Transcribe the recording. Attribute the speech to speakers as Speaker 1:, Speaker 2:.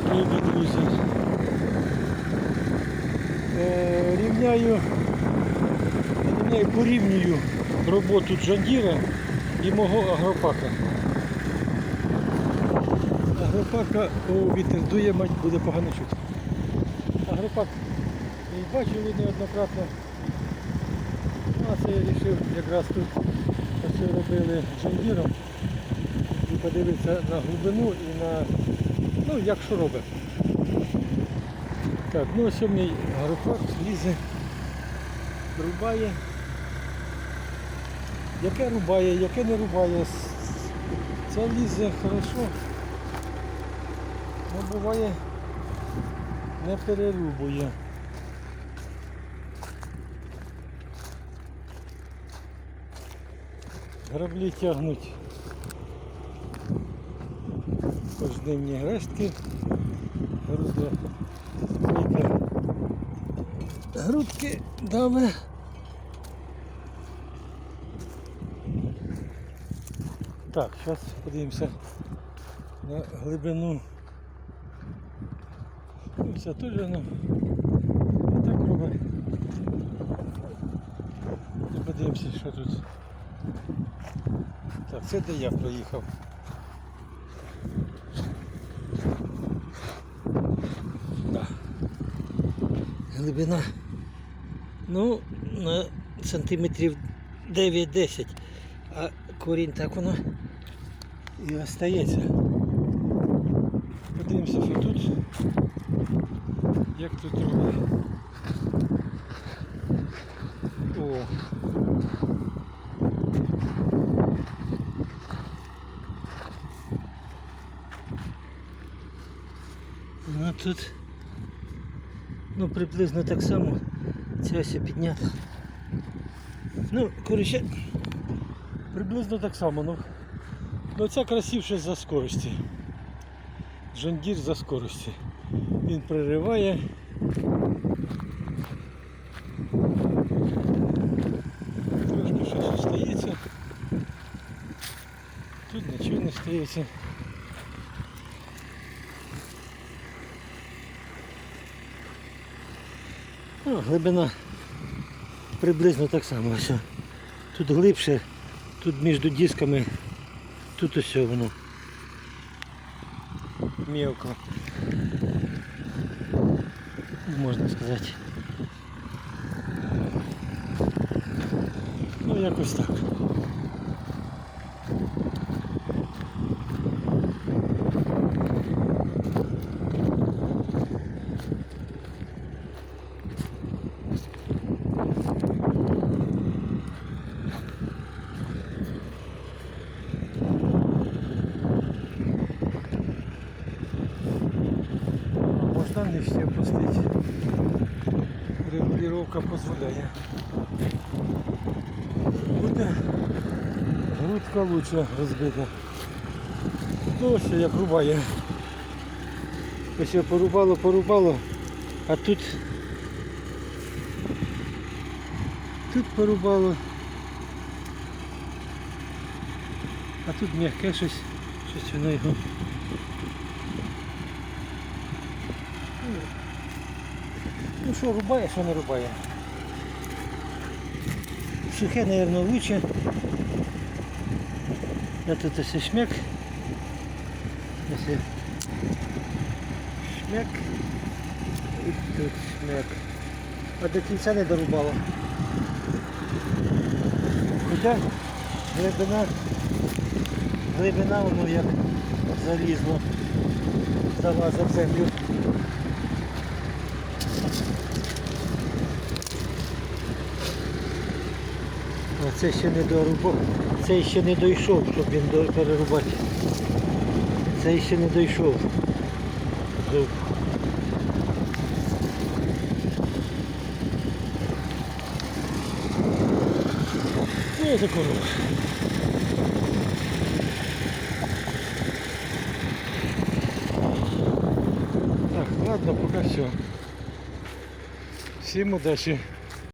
Speaker 1: так, любі е, рівняю, рівняю, порівнюю роботу Джандіра і мого агропака. Агропака о, вітер дує, мать буде погано чути. Агропак і бачили неоднократно. Ну, а це я вирішив якраз тут що робили Джандіром і подивитися на глибину і на ну як що робить. Так, ну ось у мій агропак лізе, рубає. Яке рубає, яке не рубає. Це лізе хорошо. Ну буває не перерубує. Граблі тягнуть пожденні рештки. Грудля велика грудки даме. Так, зараз подивимося на глибину. Ну, Це теж ну, так робить. І подивимося, що тут. Так, це де я проїхав. Глибина. Ну, на сантиметрів 9-10. А корінь так воно і остається. Подивимося, що тут. Як тут робить. О. Ну тут ну приблизно так само ця ось піднята. Ну, коротше, приблизно так само, ну. Ну ця красивше за скорості. Жандір за скорості. Він пририває. Трошки щось стається. Тут нічого не стається. Ну, глибина приблизно так само. Ось. Тут глибше, тут між дисками, тут ось воно Мілко. Можна сказати. Ну якось так. Можна нижче опустити. Регулировка дозволяє. Буде грудка лучше розбита. Ну як рубає. Ось порубало, порубало, а тут тут порубало. А тут м'яке щось, щось воно його. Ну що рубає, що не рубає. Сухе, мабуть, лучше. А тут ось шмяк. Шмяк. І тут шмяк. А до кінця не дорубало. Хоча глибина, глибина воно як залізло, залазить в землю. А це ще не дорубав. Це ще не дійшов, щоб він до- перерубати. Це ще не дійшов. Ну, це корова. Так, ладно, поки все. Всім удачі.